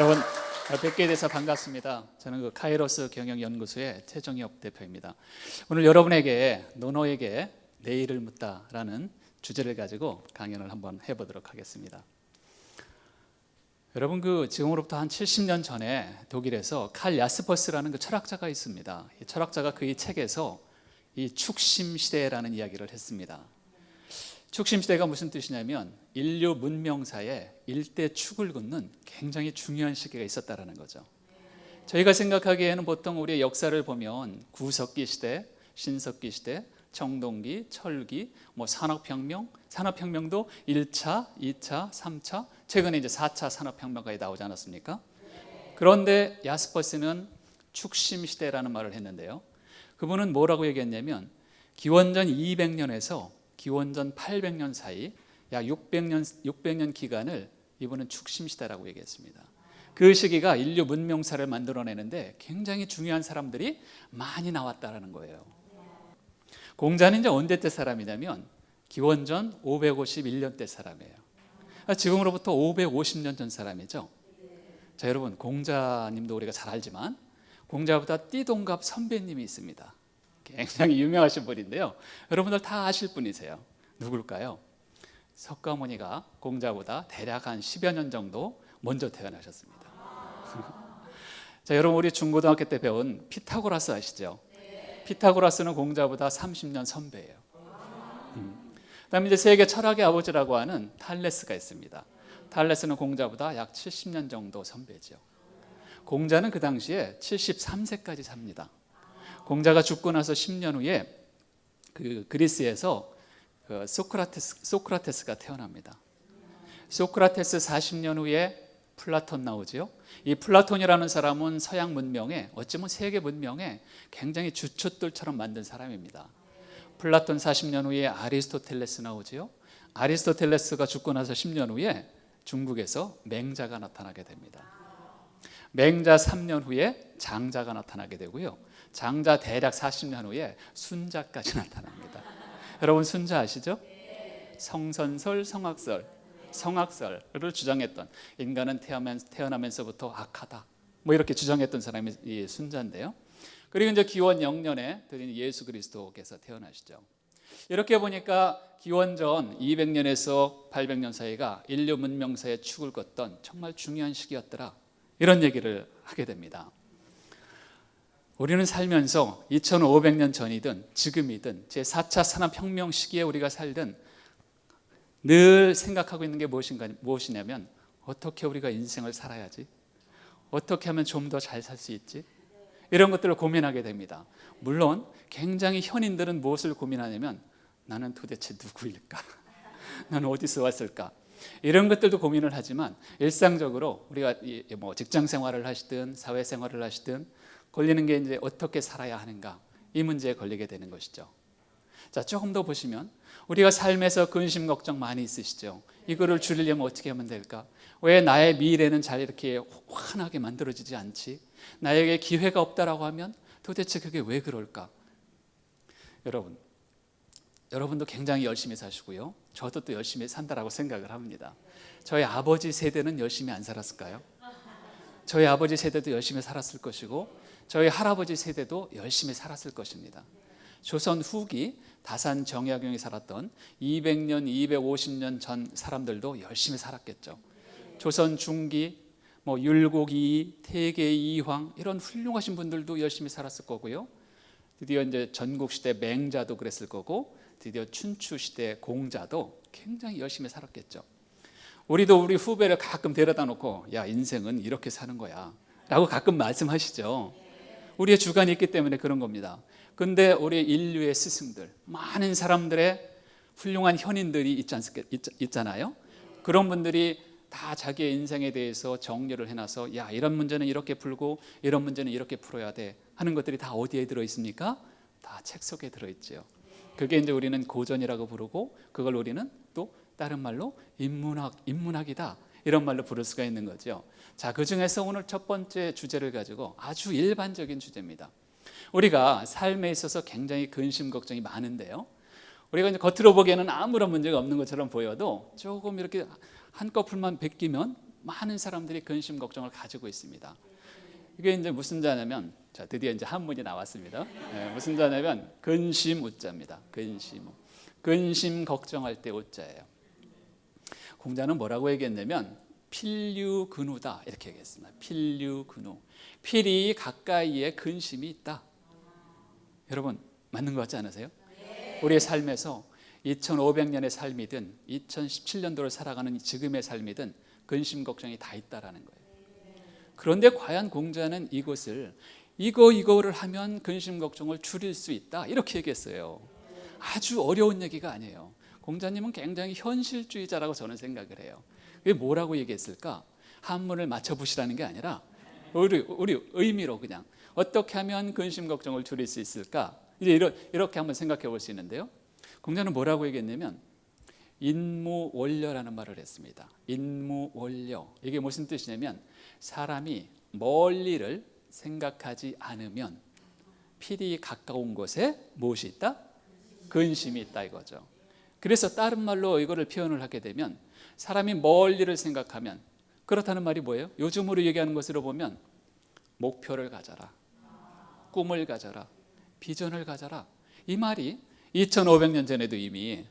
여러분 뵙게 돼서 반갑습니다. 저는 그 카이로스 경영연구소의 최정엽 대표입니다. 오늘 여러분에게 노노에게 내일을 묻다라는 주제를 가지고 강연을 한번 해보도록 하겠습니다. 여러분 그 지금으로부터 한 70년 전에 독일에서 칼 야스퍼스라는 그 철학자가 있습니다. 이 철학자가 그의 책에서 이 축심 시대라는 이야기를 했습니다. 축심 시대가 무슨 뜻이냐면 인류 문명사에 일대 축을 긋는 굉장히 중요한 시기가 있었다라는 거죠. 저희가 생각하기에는 보통 우리의 역사를 보면 구석기 시대, 신석기 시대, 청동기, 철기, 뭐 산업혁명, 산업혁명도 1차, 2차, 3차, 최근에 이제 4차 산업혁명까지 나오지 않았습니까? 그런데 야스퍼스는 축심 시대라는 말을 했는데요. 그분은 뭐라고 얘기했냐면 기원전 200년에서 기원전 800년 사이 약 600년 600년 기간을 이분은 축심 시대라고 얘기했습니다. 그 시기가 인류 문명사를 만들어내는데 굉장히 중요한 사람들이 많이 나왔다라는 거예요. 공자는 이제 언제 때 사람이냐면 기원전 551년 때 사람이에요. 아, 지금으로부터 550년 전 사람이죠. 자, 여러분 공자님도 우리가 잘 알지만 공자보다 띠동갑 선배님이 있습니다. 굉장히 유명하신 분인데요. 여러분들 다 아실 분이세요. 누굴까요? 석가모니가 공자보다 대략 한 10여 년 정도 먼저 태어나셨습니다. 자, 여러분 우리 중고등학교 때 배운 피타고라스 아시죠? 피타고라스는 공자보다 30년 선배예요. 음. 그다음에 이제 세계 철학의 아버지라고 하는 탈레스가 있습니다. 탈레스는 공자보다 약 70년 정도 선배죠. 공자는 그 당시에 73세까지 삽니다. 공자가 죽고 나서 10년 후에 그 그리스에서 그 소크라테스 소크라테스가 태어납니다. 소크라테스 40년 후에 플라톤 나오지요. 이 플라톤이라는 사람은 서양 문명에 어쩌면 세계 문명에 굉장히 주춧돌처럼 만든 사람입니다. 플라톤 40년 후에 아리스토텔레스 나오지요. 아리스토텔레스가 죽고 나서 10년 후에 중국에서 맹자가 나타나게 됩니다. 맹자 3년 후에 장자가 나타나게 되고요. 장자 대략 40년 후에 순자까지 나타납니다. 여러분 순자 아시죠? 성선설, 성악설, 성악설을 주장했던 인간은 태어나면서 부터 악하다. 뭐 이렇게 주장했던 사람이 이 순자인데요. 그리고 이제 기원 0년에 드린 예수 그리스도께서 태어나시죠. 이렇게 보니까 기원전 200년에서 800년 사이가 인류 문명사의 축을 걷던 정말 중요한 시기였더라. 이런 얘기를 하게 됩니다. 우리는 살면서 2500년 전이든 지금이든 제4차 산업혁명 시기에 우리가 살든 늘 생각하고 있는 게 무엇인가, 무엇이냐면 어떻게 우리가 인생을 살아야지? 어떻게 하면 좀 더 잘 살 수 있지? 이런 것들을 고민하게 됩니다. 물론 굉장히 현인들은 무엇을 고민하냐면 나는 도대체 누구일까? 나는 어디서 왔을까? 이런 것들도 고민을 하지만 일상적으로 우리가 뭐 직장 생활을 하시든 사회 생활을 하시든 걸리는 게 이제 어떻게 살아야 하는가 이 문제에 걸리게 되는 것이죠. 자 조금 더 보시면 우리가 삶에서 근심 걱정 많이 있으시죠. 이거를 줄이려면 어떻게 하면 될까? 왜 나의 미래는 잘 이렇게 환하게 만들어지지 않지? 나에게 기회가 없다라고 하면 도대체 그게 왜 그럴까? 여러분, 여러분도 굉장히 열심히 사시고요. 저도 또 열심히 산다라고 생각을 합니다. 저희 아버지 세대는 열심히 안 살았을까요? 저희 아버지 세대도 열심히 살았을 것이고 저희 할아버지 세대도 열심히 살았을 것입니다. 조선 후기 다산 정약용이 살았던 200년, 250년 전 사람들도 열심히 살았겠죠. 조선 중기, 뭐 율곡이, 태계 이황 이런 훌륭하신 분들도 열심히 살았을 거고요. 드디어 이제 전국 시대 맹자도 그랬을 거고 드디어 춘추 시대 공자도 굉장히 열심히 살았겠죠. 우리도 우리 후배를 가끔 데려다 놓고 야 인생은 이렇게 사는 거야라고 가끔 말씀하시죠. 우리의 주관이 있기 때문에 그런 겁니다. 근데 우리 인류의 스승들, 많은 사람들의 훌륭한 현인들이 있지 않습니까? 있잖아요. 그런 분들이 다 자기의 인생에 대해서 정리를 해놔서 야 이런 문제는 이렇게 풀고 이런 문제는 이렇게 풀어야 돼 하는 것들이 다 어디에 들어 있습니까? 다 책 속에 들어 있지요. 그게 이제 우리는 고전이라고 부르고 그걸 우리는 또 다른 말로 인문학 인문학이다 이런 말로 부를 수가 있는 거죠. 자, 그 중에서 오늘 첫 번째 주제를 가지고 아주 일반적인 주제입니다. 우리가 삶에 있어서 굉장히 근심 걱정이 많은데요. 우리가 이제 겉으로 보기에는 아무런 문제가 없는 것처럼 보여도 조금 이렇게 한꺼풀만 베끼면 많은 사람들이 근심 걱정을 가지고 있습니다. 이게 이제 무슨 자냐면 자 드디어 이제 한문이 나왔습니다. 예, 무슨 자냐면 근심 우자입니다. 근심 근심 걱정할 때 우자예요. 공자는 뭐라고 얘기했냐면 필류근우다 이렇게 얘기했습니다. 필류근우 필이 가까이에 근심이 있다. 여러분 맞는 것 같지 않으세요? 우리의 삶에서 2500년의 삶이든 2017년도를 살아가는 지금의 삶이든 근심 걱정이 다 있다라는 거예요. 그런데 과연 공자는 이것을 이거 이거를 하면 근심 걱정을 줄일 수 있다 이렇게 얘기했어요. 아주 어려운 얘기가 아니에요. 공자님은 굉장히 현실주의자라고 저는 생각을 해요. 왜 뭐라고 얘기했을까? 한문을 맞춰 보시라는 게 아니라 우리 우리 의미로 그냥 어떻게 하면 근심 걱정을 줄일 수 있을까? 이제 이러, 이렇게 한번 생각해 볼 수 있는데요. 공자는 뭐라고 얘기했냐면 인무원료라는 말을 했습니다. 인무원료 이게 무슨 뜻이냐면 사람이 멀리를 생각하지 않으면 필히 가까운 곳에 무엇이 있다? 근심이 있다 이거죠. 그래서 다른 말로 이거를 표현을 하게 되면 사람이 멀리를 생각하면 그렇다는 말이 뭐예요? 요즘으로 얘기하는 것으로 보면 목표를 가져라. 꿈을 가져라. 비전을 가져라. 이 말이 2500년 전에도 이미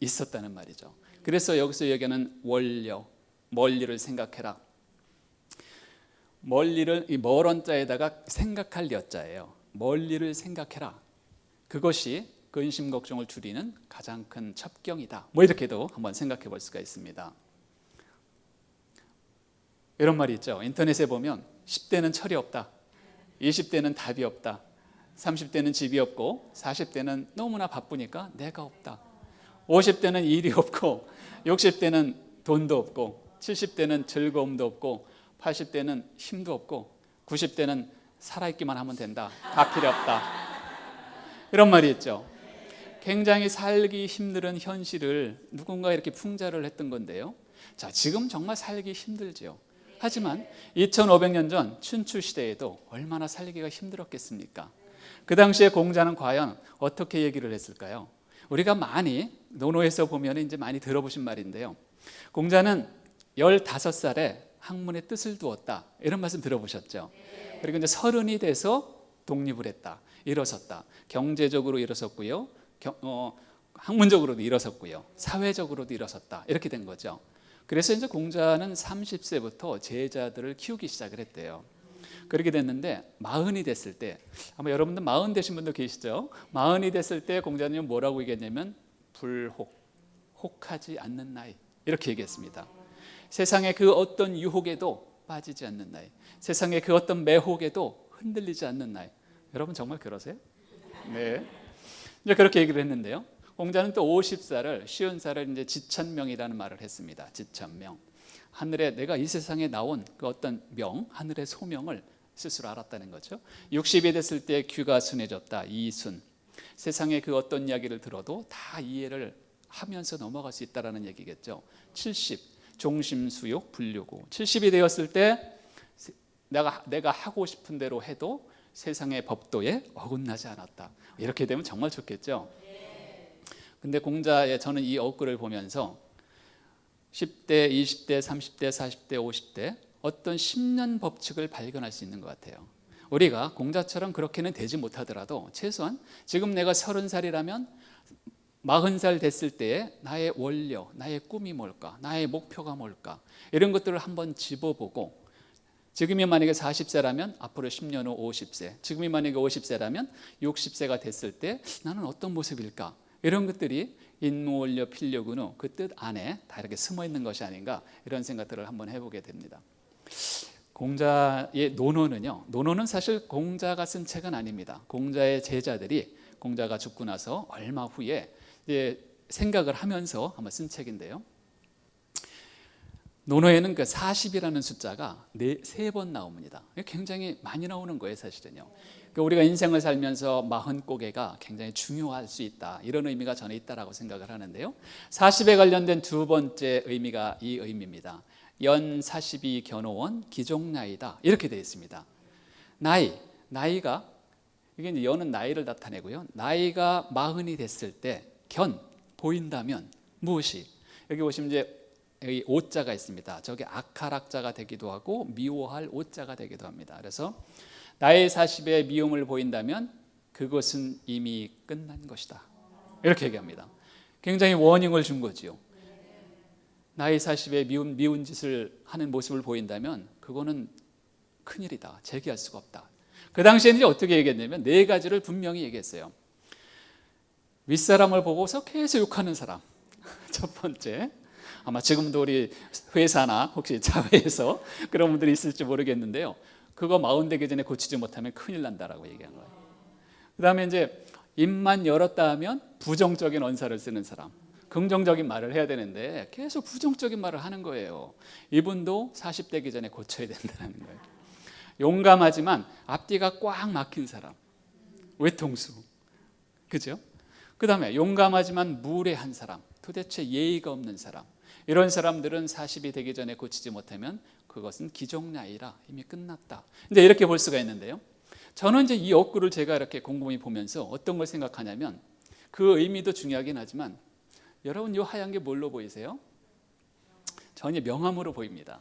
있었다는 말이죠. 그래서 여기서 얘기하는 원료, 멀리를 생각해라. 멀리를 이 멀은 자에다가 생각할 여자예요. 멀리를 생각해라. 그것이 근심 걱정을 줄이는 가장 큰 첩경이다. 뭐 이렇게도 한번 생각해 볼 수가 있습니다. 이런 말이 있죠. 인터넷에 보면 10대는 철이 없다. 20대는 답이 없다. 30대는 집이 없고 40대는 너무나 바쁘니까 내가 없다. 50대는 일이 없고 60대는 돈도 없고 70대는 즐거움도 없고 80대는 힘도 없고 90대는 살아있기만 하면 된다. 다 필요 없다. 이런 말이 있죠. 굉장히 살기 힘든 현실을 누군가 이렇게 풍자를 했던 건데요. 자, 지금 정말 살기 힘들지요. 하지만 2500년 전 춘추 시대에도 얼마나 살기가 힘들었겠습니까? 그 당시에 공자는 과연 어떻게 얘기를 했을까요? 우리가 많이 논어에서 보면 이제 많이 들어보신 말인데요. 공자는 15살에 학문의 뜻을 두었다. 이런 말씀 들어보셨죠? 그리고 이제 서른이 돼서 독립을 했다. 일어섰다. 경제적으로 일어섰고요. 경, 어, 학문적으로도 일어섰고요. 사회적으로도 일어섰다. 이렇게 된 거죠. 그래서 이제 공자는 30세부터 제자들을 키우기 시작을 했대요. 그렇게 됐는데 마흔이 됐을 때 아마 여러분들 마흔 되신 분도 계시죠? 마흔이 됐을 때 공자님 뭐라고 얘기했냐면 불혹, 혹하지 않는 나이 이렇게 얘기했습니다. 세상의 그 어떤 유혹에도 빠지지 않는 나이, 세상의 그 어떤 매혹에도 흔들리지 않는 나이. 여러분 정말 그러세요? 네. 이제 그렇게 얘기를 했는데요. 공자는 또 50살을 쉬운 살을 이제 지천명이라는 말을 했습니다. 지천명. 하늘에 내가 이 세상에 나온 그 어떤 명, 하늘의 소명을 스스로 알았다는 거죠. 60이 됐을 때 귀가 순해졌다. 이순. 세상의 그 어떤 이야기를 들어도 다 이해를 하면서 넘어갈 수 있다라는 얘기겠죠. 70. 종심수욕 불류고. 70이 되었을 때 내가 내가 하고 싶은 대로 해도 세상의 법도에 어긋나지 않았다. 이렇게 되면 정말 좋겠죠. 근데 공자의 저는 이 어글을 보면서 10대, 20대, 30대, 40대, 50대 어떤 10년 법칙을 발견할 수 있는 것 같아요. 우리가 공자처럼 그렇게는 되지 못하더라도 최소한 지금 내가 30살이라면 40살 됐을 때에 나의 원료, 나의 꿈이 뭘까? 나의 목표가 뭘까? 이런 것들을 한번 집어보고 지금이 만약에 40세라면 앞으로 10년 후 50세, 지금이 만약에 50세라면 60세가 됐을 때 나는 어떤 모습일까? 이런 것들이 인무원료 필력은우 그뜻 안에 다 이렇게 숨어 있는 것이 아닌가 이런 생각들을 한번 해보게 됩니다. 공자의 논어는요. 논어는 사실 공자가 쓴 책은 아닙니다. 공자의 제자들이 공자가 죽고 나서 얼마 후에 생각을 하면서 한번 쓴 책인데요. 논어에는 그 40이라는 숫자가 네, 세 번 나옵니다. 굉장히 많이 나오는 거예요, 사실은요. 그러니까 우리가 인생을 살면서 마흔 고개가 굉장히 중요할 수 있다. 이런 의미가 저는 있다라고 생각을 하는데요. 40에 관련된 두 번째 의미가 이 의미입니다. 연 42 견호원 기종 나이다. 이렇게 되어 있습니다. 나이, 나이가 이게 이제 연은 나이를 나타내고요. 나이가 마흔이 됐을 때 견 보인다면 무엇이 여기 보시면 이제 의 오자가 있습니다. 저게 악할악자가 되기도 하고 미워할 오자가 되기도 합니다. 그래서 나의 40에 미움을 보인다면 그것은 이미 끝난 것이다. 이렇게 얘기합니다. 굉장히 워닝을 준 거지요. 나이 40에 미운, 미운 짓을 하는 모습을 보인다면 그거는 큰일이다. 재기할 수가 없다. 그 당시에는 어떻게 얘기했냐면 네 가지를 분명히 얘기했어요. 윗사람을 보고서 계속 욕하는 사람. 첫 번째. 아마 지금도 우리 회사나 혹시 자회에서 그런 분들이 있을지 모르겠는데요. 그거 마흔 되기 전에 고치지 못하면 큰일 난다라고 얘기한 거예요. 그다음에 이제 입만 열었다 하면 부정적인 언사를 쓰는 사람. 긍정적인 말을 해야 되는데 계속 부정적인 말을 하는 거예요. 이분도 40대기 전에 고쳐야 된다는 거예요. 용감하지만 앞뒤가 꽉 막힌 사람. 외통수. 그죠? 그 다음에 용감하지만 무례한 사람. 도대체 예의가 없는 사람. 이런 사람들은 40이 되기 전에 고치지 못하면 그것은 기종나이라 이미 끝났다. 이제 이렇게 볼 수가 있는데요. 저는 이제 이 억구를 제가 이렇게 곰곰이 보면서 어떤 걸 생각하냐면 그 의미도 중요하긴 하지만 여러분 이 하얀 게 뭘로 보이세요? 전이 명함으로 보입니다.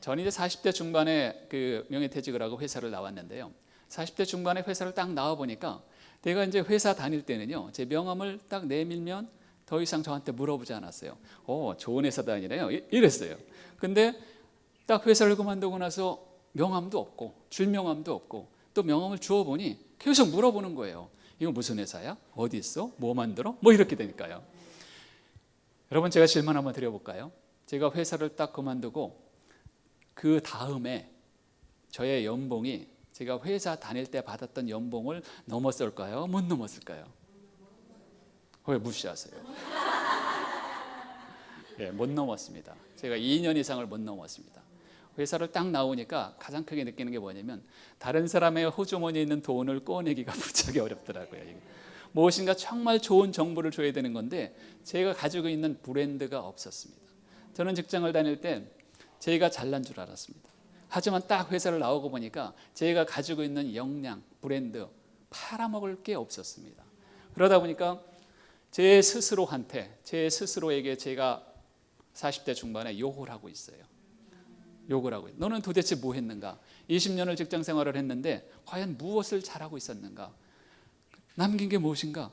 저는 이제 40대 중반에 그 명예퇴직을 하고 회사를 나왔는데요. 40대 중반에 회사를 딱 나와 보니까 내가 이제 회사 다닐 때는요. 제 명함을 딱 내밀면 더 이상 저한테 물어보지 않았어요. 어, 좋은 회사 다니네요. 이- 이랬어요. 근데 딱 회사를 그만두고 나서 명함도 없고 줄명함도 없고 또 명함을 주워 보니 계속 물어보는 거예요. 이거 무슨 회사야? 어디 있어? 뭐 만들어? 뭐 이렇게 되니까요. 여러분 제가 질문 한번 드려볼까요? 제가 회사를 딱 그만두고 그 다음에 저의 연봉이 제가 회사 다닐 때 받았던 연봉을 넘었을까요? 못 넘었을까요? 왜 무시하세요? 예, 못 넘었습니다. 제가 2년 이상을 못 넘었습니다. 회사를 딱 나오니까 가장 크게 느끼는 게 뭐냐면 다른 사람의 호주머니에 있는 돈을 꺼내기가 무지하게 어렵더라고요. 무엇인가 정말 좋은 정보를 줘야 되는 건데 제가 가지고 있는 브랜드가 없었습니다. 저는 직장을 다닐 때 제가 잘난 줄 알았습니다. 하지만 딱 회사를 나오고 보니까 제가 가지고 있는 역량, 브랜드 팔아먹을 게 없었습니다. 그러다 보니까 제 스스로한테, 제 스스로에게 제가 40대 중반에 욕을 하고 있어요. 욕을 하고 있어요. 너는 도대체 뭐 했는가? 20년을 직장 생활을 했는데 과연 무엇을 잘하고 있었는가? 남긴 게 무엇인가?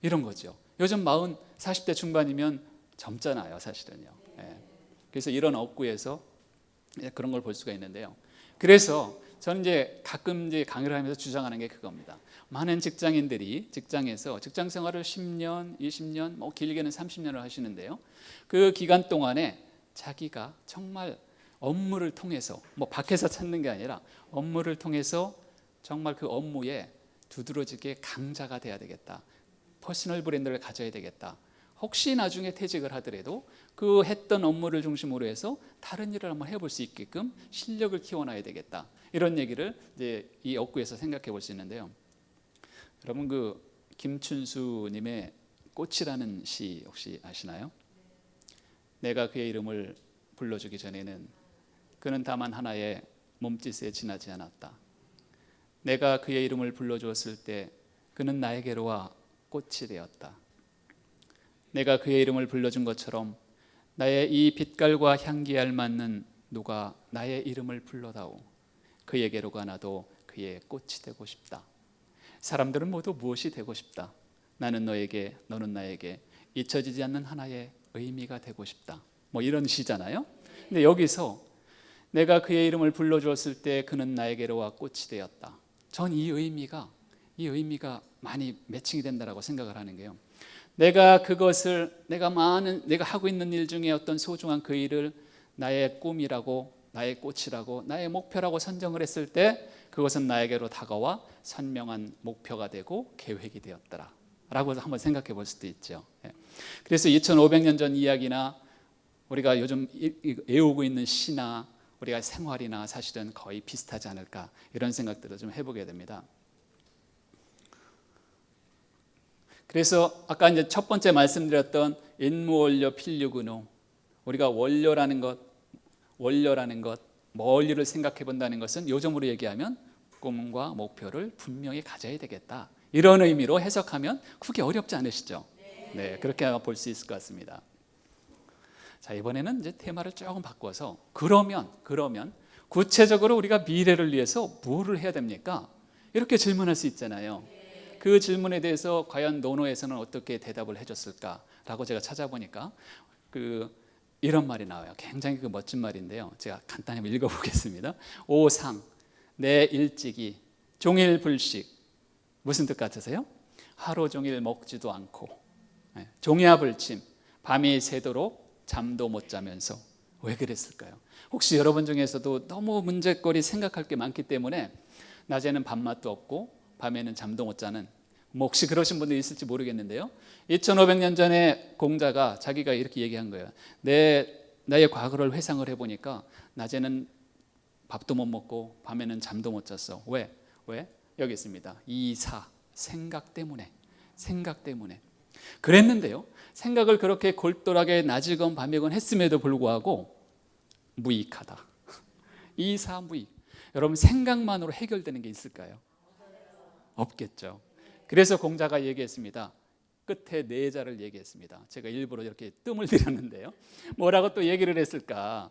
이런 거죠. 요즘 40, 40대 중반이면 젊잖아요, 사실은요. 예. 그래서 이런 업구에서 예, 그런 걸 볼 수가 있는데요. 그래서 저는 이제 가끔 이제 강의를 하면서 주장하는 게 그겁니다. 많은 직장인들이 직장에서 직장 생활을 10년, 20년, 뭐 길게는 30년을 하시는데요. 그 기간 동안에 자기가 정말 업무를 통해서 뭐 밖에서 찾는 게 아니라 업무를 통해서 정말 그 업무에 두드러지게 강자가 돼야 되겠다. 퍼스널 브랜드를 가져야 되겠다. 혹시 나중에 퇴직을 하더라도 그 했던 업무를 중심으로 해서 다른 일을 한번 해볼 수 있게끔 실력을 키워놔야 되겠다. 이런 얘기를 이제 이 업구에서 생각해 볼 수 있는데요. 여러분 그 김춘수님의 꽃이라는 시 혹시 아시나요? 내가 그의 이름을 불러주기 전에는 그는 다만 하나의 몸짓에 지나지 않았다. 내가 그의 이름을 불러주었을 때 그는 나에게로 와 꽃이 되었다. 내가 그의 이름을 불러준 것처럼 나의 이 빛깔과 향기에 알맞는 누가 나의 이름을 불러다오. 그에게로 가 나도 그의 꽃이 되고 싶다. 사람들은 모두 무엇이 되고 싶다. 나는 너에게, 너는 나에게 잊혀지지 않는 하나의 의미가 되고 싶다. 뭐 이런 시잖아요. 근데 여기서 내가 그의 이름을 불러주었을 때 그는 나에게로 와 꽃이 되었다. 전 이 의미가 이 의미가 많이 매칭이 된다라고 생각을 하는 게요. 내가 그것을 내가 많은 내가 하고 있는 일 중에 어떤 소중한 그 일을 나의 꿈이라고 나의 꽃이라고 나의 목표라고 선정을 했을 때 그것은 나에게로 다가와 선명한 목표가 되고 계획이 되었더라. 라고 한번 생각해 볼 수도 있죠. 예. 그래서 2500년 전 이야기나 우리가 요즘 애우고 있는 시나 우리가 생활이나 사실은 거의 비슷하지 않을까 이런 생각들을 좀 해보게 됩니다. 그래서 아까 이제 첫 번째 말씀드렸던 인무원료 필류근호 우리가 원료라는 것 원료라는 것 멀리를 생각해 본다는 것은 요즘으로 얘기하면 꿈과 목표를 분명히 가져야 되겠다 이런 의미로 해석하면 그게 어렵지 않으시죠? 네, 그렇게 볼 수 있을 것 같습니다. 자 이번에는 이제 테마를 조금 바꿔서 그러면 그러면 구체적으로 우리가 미래를 위해서 뭐를 해야 됩니까? 이렇게 질문할 수 있잖아요. 그 질문에 대해서 과연 노노에서는 어떻게 대답을 해줬을까라고 제가 찾아보니까 그 이런 말이 나와요. 굉장히 그 멋진 말인데요. 제가 간단히 읽어보겠습니다. 오상 내 일찍이 종일 불식 무슨 뜻 같으세요? 하루 종일 먹지도 않고 네, 종야불침 밤이 새도록 잠도 못 자면서 왜 그랬을까요? 혹시 여러분 중에서도 너무 문제거리 생각할 게 많기 때문에 낮에는 밥맛도 없고 밤에는 잠도 못 자는 뭐 혹시 그러신 분들 있을지 모르겠는데요. 2,500년 전에 공자가 자기가 이렇게 얘기한 거예요. 내 나의 과거를 회상을 해 보니까 낮에는 밥도 못 먹고 밤에는 잠도 못 잤어. 왜? 왜? 여기 있습니다. 이사 생각 때문에 생각 때문에 그랬는데요. 생각을 그렇게 골똘하게 낮이건 밤이건 했음에도 불구하고 무익하다. 이사 무익. 여러분 생각만으로 해결되는 게 있을까요? 없겠죠. 그래서 공자가 얘기했습니다. 끝에 네 자를 얘기했습니다. 제가 일부러 이렇게 뜸을 들였는데요. 뭐라고 또 얘기를 했을까?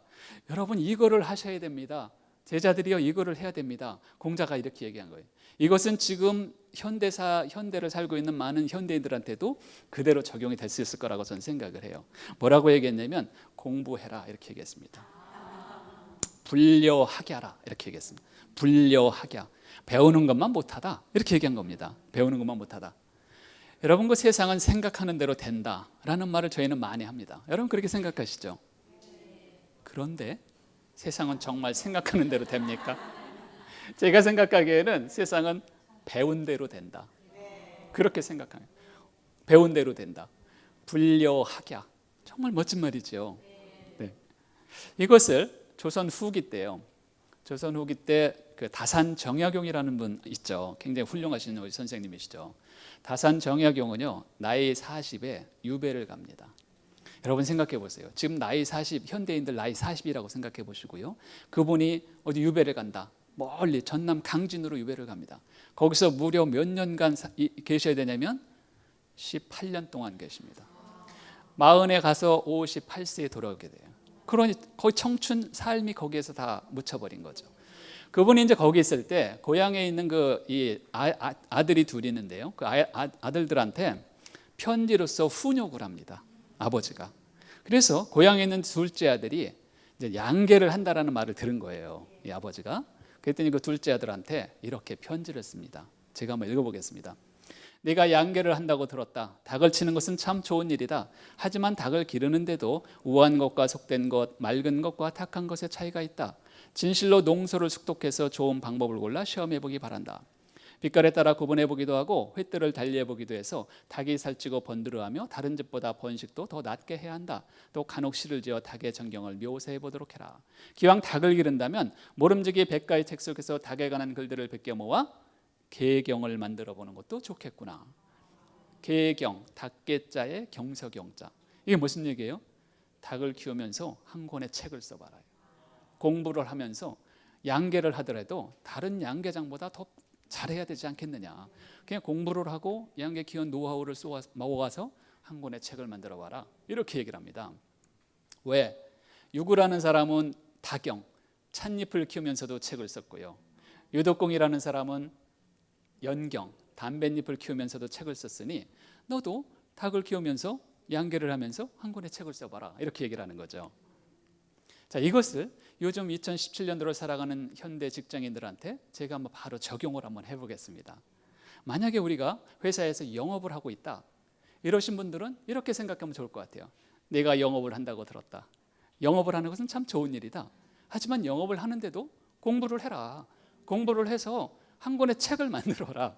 여러분 이거를 하셔야 됩니다. 제자들이요 이거를 해야 됩니다. 공자가 이렇게 얘기한 거예요. 이것은 지금 현대사 현대를 살고 있는 많은 현대인들한테도 그대로 적용이 될 수 있을 거라고 저는 생각을 해요. 뭐라고 얘기했냐면 공부해라 이렇게 얘기했습니다. 불려하게 하라 이렇게 얘기했습니다. 불려하게 배우는 것만 못하다 이렇게 얘기한 겁니다. 배우는 것만 못하다. 여러분 그 세상은 생각하는 대로 된다 라는 말을 저희는 많이 합니다. 여러분 그렇게 생각하시죠? 그런데 세상은 정말 생각하는 대로 됩니까? 제가 생각하기에는 세상은 배운 대로 된다. 그렇게 생각해요. 배운 대로 된다. 불려하랴. 정말 멋진 말이죠. 네. 이것을 조선 후기 때요. 조선 후기 때 그 다산 정약용이라는 분 있죠. 굉장히 훌륭하신 우리 선생님이시죠. 다산 정약용은요. 나이 40에 유배를 갑니다. 여러분 생각해 보세요. 지금 나이 40 현대인들 나이 40이라고 생각해 보시고요. 그분이 어디 유배를 간다. 멀리 전남 강진으로 유배를 갑니다. 거기서 무려 몇 년간 계셔야 되냐면 18년 동안 계십니다. 마흔에 가서 58세에 돌아오게 돼요. 그러니 거의 청춘 삶이 거기에서 다 묻혀버린 거죠. 그분이 이제 거기 있을 때 고향에 있는 그 이 아, 아 들이 둘이 있는데요. 그 아, 아, 들들한테 편지로서 훈육을 합니다. 아버지가. 그래서 고향에 있는 둘째 아들이 이제 양계를 한다라는 말을 들은 거예요. 이 아버지가. 그랬더니 그 둘째 아들한테 이렇게 편지를 씁니다. 제가 한번 읽어보겠습니다. 내가 양계를 한다고 들었다. 닭을 치는 것은 참 좋은 일이다. 하지만 닭을 기르는데도 우한 것과 속된 것, 맑은 것과 탁한 것의 차이가 있다. 진실로 농소를 숙독해서 좋은 방법을 골라 시험해 보기 바란다. 빛깔에 따라 구분해 보기도 하고 횟들을 달리해 보기도 해서 닭이 살찌고 번드르하며 다른 집보다 번식도 더 낮게 해야 한다. 또 간혹 실을 지어 닭의 전경을 묘사해 보도록 해라. 기왕 닭을 기른다면 모름지기 백가의 책 속에서 닭에 관한 글들을 베껴 모아 계경을 만들어 보는 것도 좋겠구나. 계경 닭계자의 경서경자. 이게 무슨 얘기예요? 닭을 키우면서 한 권의 책을 써봐라. 공부를 하면서 양계를 하더라도 다른 양계장보다 더 잘해야 되지 않겠느냐. 그냥 공부를 하고 양계 키운 노하우를 모아서 한 권의 책을 만들어 봐라. 이렇게 얘기를 합니다. 왜? 유구라는 사람은 다경, 찻잎을 키우면서도 책을 썼고요. 유독공이라는 사람은 연경, 담뱃잎을 키우면서도 책을 썼으니 너도 닭을 키우면서 양계를 하면서 한 권의 책을 써봐라. 이렇게 얘기를 하는 거죠. 자, 이것을 요즘 2017년도를 살아가는 현대 직장인들한테 제가 한번 바로 적용을 한번 해보겠습니다. 만약에 우리가 회사에서 영업을 하고 있다. 이러신 분들은 이렇게 생각하면 좋을 것 같아요. 내가 영업을 한다고 들었다. 영업을 하는 것은 참 좋은 일이다. 하지만 영업을 하는데도 공부를 해라. 공부를 해서 한 권의 책을 만들어라.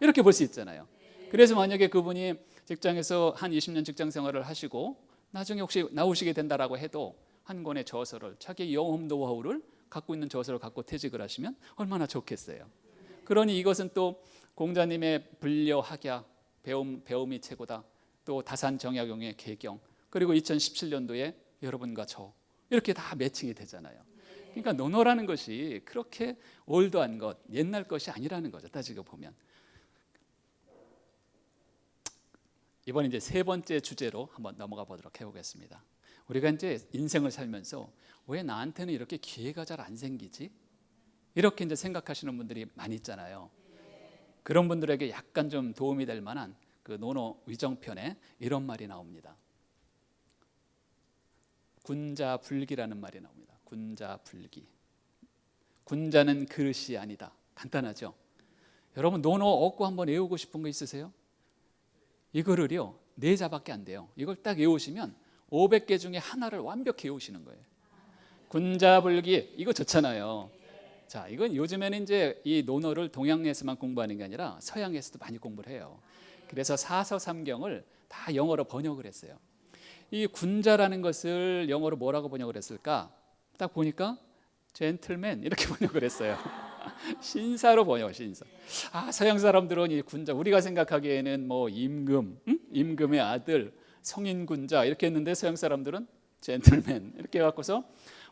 이렇게 볼 수 있잖아요. 그래서 만약에 그분이 직장에서 한 20년 직장 생활을 하시고 나중에 혹시 나오시게 된다라고 해도 한 권의 저서를 자기 영업 노하우를 갖고 있는 저서를 갖고 퇴직을 하시면 얼마나 좋겠어요. 그러니 이것은 또 공자님의 불려학야 배움 배움이 최고다. 또 다산 정약용의 개경 그리고 2017년도에 여러분과 저 이렇게 다 매칭이 되잖아요. 그러니까 논어라는 것이 그렇게 올드한 것, 옛날 것이 아니라는 거죠. 따지고 보면. 이번 이제 세 번째 주제로 한번 넘어가 보도록 해보겠습니다. 우리가 이제 인생을 살면서 왜 나한테는 이렇게 기회가 잘 안 생기지? 이렇게 이제 생각하시는 분들이 많이 있잖아요. 그런 분들에게 약간 좀 도움이 될 만한 그 노노 위정편에 이런 말이 나옵니다. 군자 불기라는 말이 나옵니다. 군자 불기. 군자는 그릇이 아니다. 간단하죠. 여러분 노노 얻고 한번 외우고 싶은 거 있으세요? 이 글을요 네 자밖에 안 돼요. 이걸 딱 외우시면 500개 중에 하나를 완벽히 외우시는 거예요. 군자불기 이거 좋잖아요. 자, 이건 요즘에는 이제 이 논어를 동양에서만 공부하는 게 아니라 서양에서도 많이 공부를 해요. 그래서 사서 삼경을 다 영어로 번역을 했어요. 이 군자라는 것을 영어로 뭐라고 번역을 했을까? 딱 보니까 젠틀맨 이렇게 번역을 했어요. 신사로 번역, 신사. 아 서양 사람들은 이 군자 우리가 생각하기에는 뭐 임금, 응? 임금의 아들, 성인 군자 이렇게 했는데 서양 사람들은 젠틀맨 이렇게 해갖고서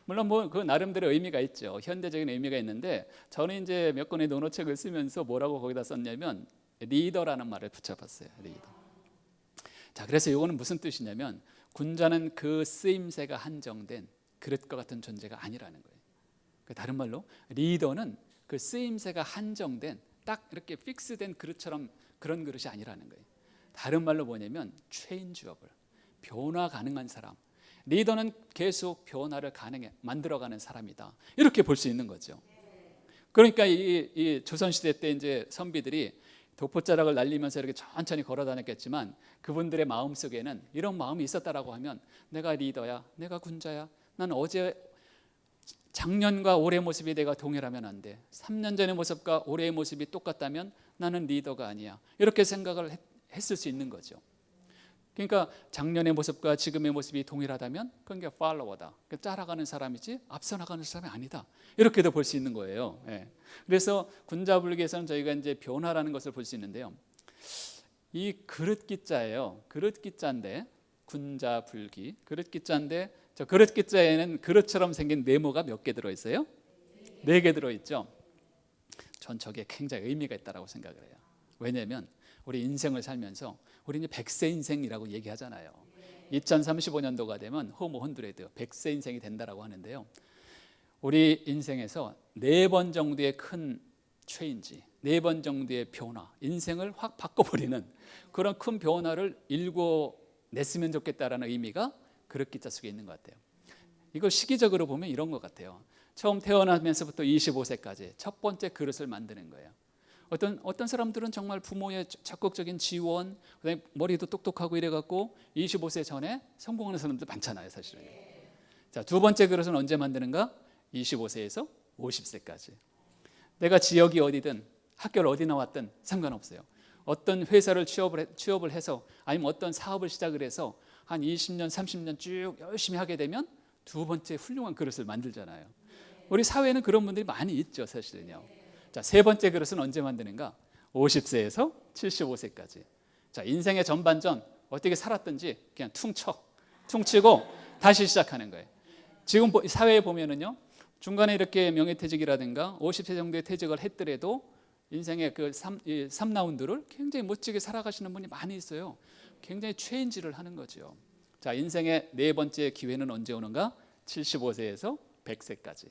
물론 뭐 그 나름대로 의미가 있죠. 현대적인 의미가 있는데 저는 이제 몇 권의 논어책을 쓰면서 뭐라고 거기다 썼냐면 리더라는 말을 붙여봤어요. 리더. 자, 그래서 이거는 무슨 뜻이냐면 군자는 그 쓰임새가 한정된 그릇과 같은 존재가 아니라는 거예요. 그 다른 말로 리더는 그 쓰임새가 한정된 딱 이렇게 픽스된 그릇처럼 그런 그릇이 아니라는 거예요. 다른 말로 뭐냐면 체인지업을 변화 가능한 사람. 리더는 계속 변화를 가능해 만들어가는 사람이다. 이렇게 볼 수 있는 거죠. 그러니까 이, 이 조선 시대 때 이제 선비들이 도포자락을 날리면서 이렇게 천천히 걸어 다녔겠지만 그분들의 마음 속에는 이런 마음이 있었다라고 하면 내가 리더야, 내가 군자야. 난 어제 작년과 올해 모습이 내가 동일하면 안 돼. 3년 전의 모습과 올해의 모습이 똑같다면 나는 리더가 아니야. 이렇게 생각을 했, 했을 수 있는 거죠. 그러니까 작년의 모습과 지금의 모습이 동일하다면 그건 게 팔로워다. 따라가는 사람이지 앞서 나가는 사람이 아니다. 이렇게도 볼 수 있는 거예요. 예. 그래서 군자불기에서는 저희가 이제 변화라는 것을 볼 수 있는데요. 이 그릇 기자예요. 그릇 기자인데 군자불기 그릇 기자인데 저 그릇 기자에는 그릇처럼 생긴 네모가 몇 개 들어 있어요? 네 개 들어 있죠. 전 저게 굉장히 의미가 있다라고 생각을 해요. 왜냐하면 우리 인생을 살면서 우리 이제 백세 인생이라고 얘기하잖아요. 2035년도가 되면 호모 혼드레드 백세 인생이 된다라고 하는데요. 우리 인생에서 네 번 정도의 큰 체인지, 네 번 정도의 변화, 인생을 확 바꿔버리는 그런 큰 변화를 일궈냈으면 좋겠다라는 의미가 그릇 기자 속에 있는 것 같아요. 이걸 시기적으로 보면 이런 것 같아요. 처음 태어나면서부터 25세까지 첫 번째 그릇을 만드는 거예요. 어떤 어떤 사람들은 정말 부모의 적극적인 지원, 그다음에 머리도 똑똑하고 이래갖고 25세 전에 성공하는 사람들 많잖아요, 사실은. 자, 두 번째 그릇은 언제 만드는가? 25세에서 50세까지. 내가 지역이 어디든 학교를 어디 나왔든 상관없어요. 어떤 회사를 취업을 해, 취업을 해서 아니면 어떤 사업을 시작을 해서 한 20년, 30년 쭉 열심히 하게 되면 두 번째 훌륭한 그릇을 만들잖아요. 우리 사회에는 그런 분들이 많이 있죠, 사실은요. 자, 세 번째 그릇은 언제 만드는가? 50세에서 75세까지. 자, 인생의 전반전 어떻게 살았든지 그냥 퉁쳐. 퉁치고 다시 시작하는 거예요. 지금 사회에 보면은요. 중간에 이렇게 명예퇴직이라든가 50세 정도의 퇴직을 했더라도 인생의 그 3, 3라운드를 굉장히 멋지게 살아가시는 분이 많이 있어요. 굉장히 체인지를 하는 거죠. 자, 인생의 네 번째 기회는 언제 오는가? 75세에서 100세까지.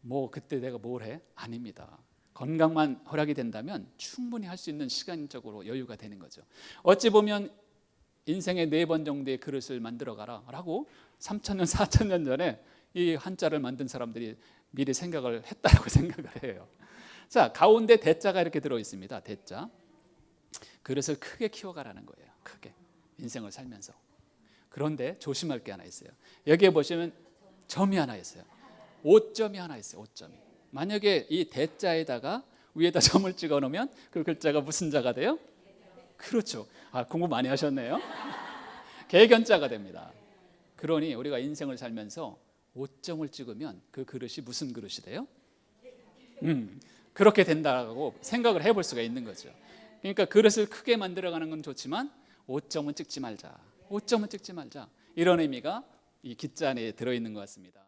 뭐 그때 내가 뭘 해? 아닙니다. 건강만 허락이 된다면 충분히 할 수 있는 시간적으로 여유가 되는 거죠. 어찌 보면 인생의 네 번 정도의 그릇을 만들어 가라라고 3천년 4천년 전에 이 한자를 만든 사람들이 미리 생각을 했다라고 생각을 해요. 자 가운데 대자가 이렇게 들어 있습니다. 대자 그릇을 크게 키워 가라는 거예요. 크게 인생을 살면서 그런데 조심할 게 하나 있어요. 여기에 보시면 점이 하나 있어요. 5점이 하나 있어요. 5점이. 만약에 이 대자에다가 위에다 점을 찍어 놓으면 그 글자가 무슨 자가 돼요? 그렇죠. 아, 공부 많이 하셨네요. 개견자가 됩니다. 그러니 우리가 인생을 살면서 5점을 찍으면 그 그릇이 무슨 그릇이 돼요? 음, 그렇게 된다고 생각을 해볼 수가 있는 거죠. 그러니까 그릇을 크게 만들어가는 건 좋지만 5점은 찍지 말자. 5점은 찍지 말자. 이런 의미가 이 기자 안에 들어있는 것 같습니다.